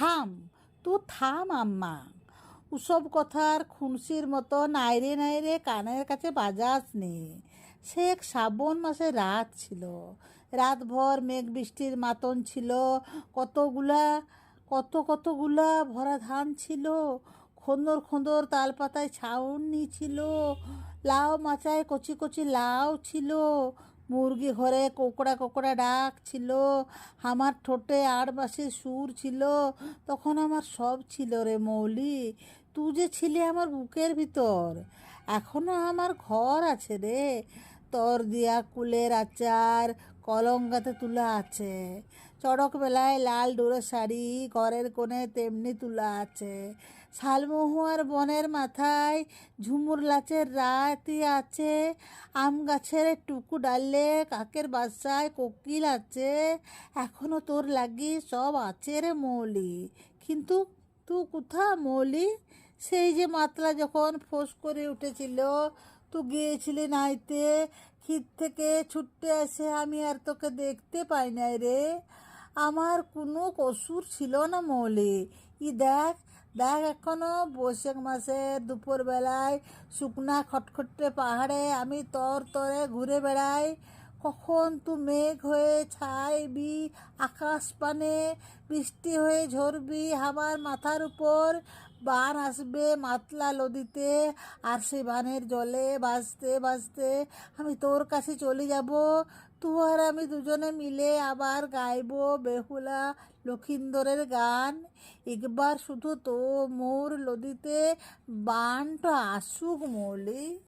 থাম, তু থাম আম্মা। ওসব কথার খুনসির মতো নাইরে নাইরে কানের কাছে বাজাস নি সে এক শ্রাবণ মাসে রাত ছিল। রাতভর মেঘ বৃষ্টির মাতন ছিল। কতগুলা, কত কতগুলা ভরা ধান ছিল। খন্দর খন্দর তালপাতায় ছাউনি ছিল। লাউ মাচায় কচি কচি লাউ ছিল। মুরগি ঘরে কোকড়া কোকড়া ডাক ছিল, আমার ঠোঁটে আড়বাসে সুর ছিল, তখন আমার সব ছিল রে মৌলি, তুই যে ছিলি আমার বুকের ভিতর, এখনও আমার ঘর আছে রে তোর দিয়া কুলের আচার কলঙ্গাতে তুলা আছে। চড়ক বেলায় লাল ডোরে শাড়ি ঘরের কোণে তেমনি তুলা আছে। শালমহুয়ার বনের মাথায় ঝুমুর লাচের রাতি আছে। আম গাছের টুকু ডাললে কাকের বাসায় কোকিল আছে। এখনও তোর লাগি সব আছে রে মৌলি। কিন্তু তু কোথা মৌলি? সেই যে মাতলা যখন ফোঁস করে উঠেছিল তুই গিয়েছিলি নাইতে, ক্ষীর থেকে ছুটতে এসে আমি আর তোকে দেখতে পাই নাই রে। আমার কোনো কসুর ছিল না মৌলি। ই দেখ দেখ এখনও বৈশাখ মাসের দুপুরবেলায় শুকনা খটখটে পাহাড়ে আমি তর তরে ঘুরে বেড়াই। কখন তু মেঘ হয়ে ছাইবি আকাশ পানে, বৃষ্টি হয়ে ঝরবি আমার মাথার উপর বান আসবে মাতলা নদীতে আর সে বানের জলে ভাসতে ভাসতে আমি তোর কাছে চলে যাব। তু আর আমি দুজনে মিলে আবার গাইব বেহুলা লক্ষিন্দরের গান। একবার শুধু তো মোর নদীতে বানটা আসুক মৌলি।